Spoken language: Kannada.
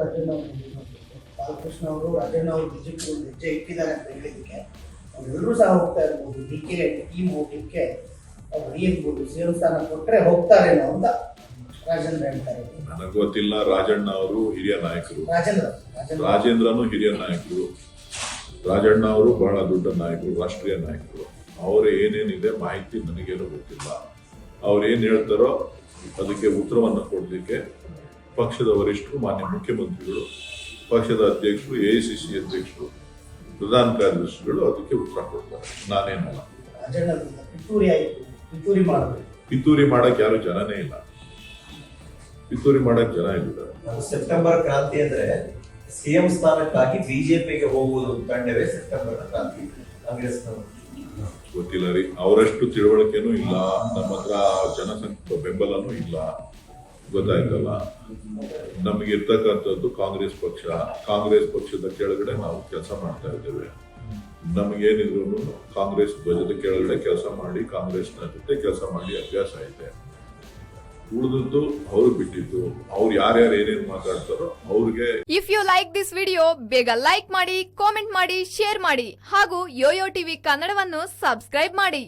ರಾಜಣ್ಣ ಅವರು ಬಾಲಕೃಷ್ಣ ಅವರು ರಾಜಣ್ಣ ಅವರು ನಿಜಕ್ಕೂ ಒಂದು ಹೆಜ್ಜೆ ಇಟ್ಟಿದ್ದಾರೆ ಅಂತ ಹೇಳಿದ್ದಕ್ಕೆ ಅವರೆಲ್ಲರೂ ಸಹ ಹೋಗ್ತಾ ಇರ್ಬೋದು. ಡಿ ಕೆ ಟೀಮ್ ಹೋಗ್ಲಿಕ್ಕೆ ಅವ್ರು ಏನ್ಬೋದು? ಸಿಎಂ ಸ್ಥಾನ ಕೊಟ್ಟರೆ ಹೋಗ್ತಾರೇನೋ ಅಂತ ರಾಜೇಂದ್ರ ಹೇಳ್ತಾರೆ. ನನಗೆ ಗೊತ್ತಿಲ್ಲ ರಾಜಣ್ಣ ಅವರು ಹಿರಿಯ ನಾಯಕರು. ರಾಜೇಂದ್ರ ರಾಜೇಂದ್ರ ರಾಜೇಂದ್ರನು ಹಿರಿಯ ನಾಯಕರು. ರಾಜಣ್ಣ ಅವರು ಬಹಳ ದೊಡ್ಡ ನಾಯಕರು ರಾಷ್ಟ್ರೀಯ ನಾಯಕರು. ಅವರು ಏನೇನಿದೆ ಮಾಹಿತಿ ನನಗೇನು ಗೊತ್ತಿಲ್ಲ. ಅವ್ರು ಏನು ಹೇಳ್ತಾರೋ ಅದಕ್ಕೆ ಉತ್ತರವನ್ನು ಕೊಡಲಿಕ್ಕೆ ಪಕ್ಷದ ವರಿಷ್ಠರು ಮಾನ್ಯ ಮುಖ್ಯಮಂತ್ರಿಗಳು ಪಕ್ಷದ ಅಧ್ಯಕ್ಷರು ಎ ಸಿ ಸಿ ಅಧ್ಯಕ್ಷರು ಪ್ರಧಾನ ಕಾರ್ಯದರ್ಶಿಗಳು ಅದಕ್ಕೆ ಉತ್ತರ ಕೊಡ್ತಾರೆ. ನಾನೇನಲ್ಲ. ಪಿತೂರಿ ಮಾಡಕ್ ಯಾರು ಜನನೇ ಇಲ್ಲ. ಪಿತೂರಿ ಮಾಡಕ್ ಜನ ಇಲ್ಲ ಸೆಪ್ಟೆಂಬರ್ ಕ್ರಾಂತಿ ಅಂದ್ರೆ ಸಿಎಂ ಸ್ಥಾನಕ್ಕಾಗಿ ಬಿಜೆಪಿಗೆ ಹೋಗುವುದು ತಂಡವೇ ಸೆಪ್ಟೆಂಬರ್ ಕ್ರಾಂತಿ. ಕಾಂಗ್ರೆಸ್ ಗೊತ್ತಿಲ್ಲ ರೀ ಅವರಷ್ಟು ತಿಳುವಳಿಕೆನೂ ಇಲ್ಲ. ನಮ್ಮ ಹತ್ರ ಜನಸಂಖ್ಯೆ ಬೆಂಬಲನೂ ಇಲ್ಲ. ಗೊತ್ತಾಯ್ತಲ್ಲ? ನಮಗೆ ಇರ್ತಕ್ಕಂಥದ್ದು ಕಾಂಗ್ರೆಸ್ ಪಕ್ಷ. ಕಾಂಗ್ರೆಸ್ ಪಕ್ಷದ ಕೆಳಗಡೆ ನಾವು ಕೆಲಸ ಮಾಡ್ತಾ ಇದ್ದೇವೆ. ನಮಗೇನಿದ್ರು ಕಾಂಗ್ರೆಸ್ ಧ್ವಜದ ಕೆಳಗಡೆ ಕೆಲಸ ಮಾಡಿ, ಕಾಂಗ್ರೆಸ್ನ ಜೊತೆ ಕೆಲಸ ಮಾಡಿ ಅಭ್ಯಾಸ ಇದೆ. ಉಳಿದದ್ದು ಅವ್ರು ಬಿಟ್ಟಿದ್ದು. ಅವ್ರು ಯಾರ್ಯಾರು ಏನೇನು ಮಾತಾಡ್ತಾರೋ ಅವ್ರಿಗೆ if you like this video ಬೇಗ ಲೈಕ್ ಮಾಡಿ ಕಾಮೆಂಟ್ ಮಾಡಿ ಶೇರ್ ಮಾಡಿ ಹಾಗೂ ಯೋಯೋ ಟಿವಿ ಕನ್ನಡವನ್ನು ಸಬ್ಸ್ಕ್ರೈಬ್ ಮಾಡಿ.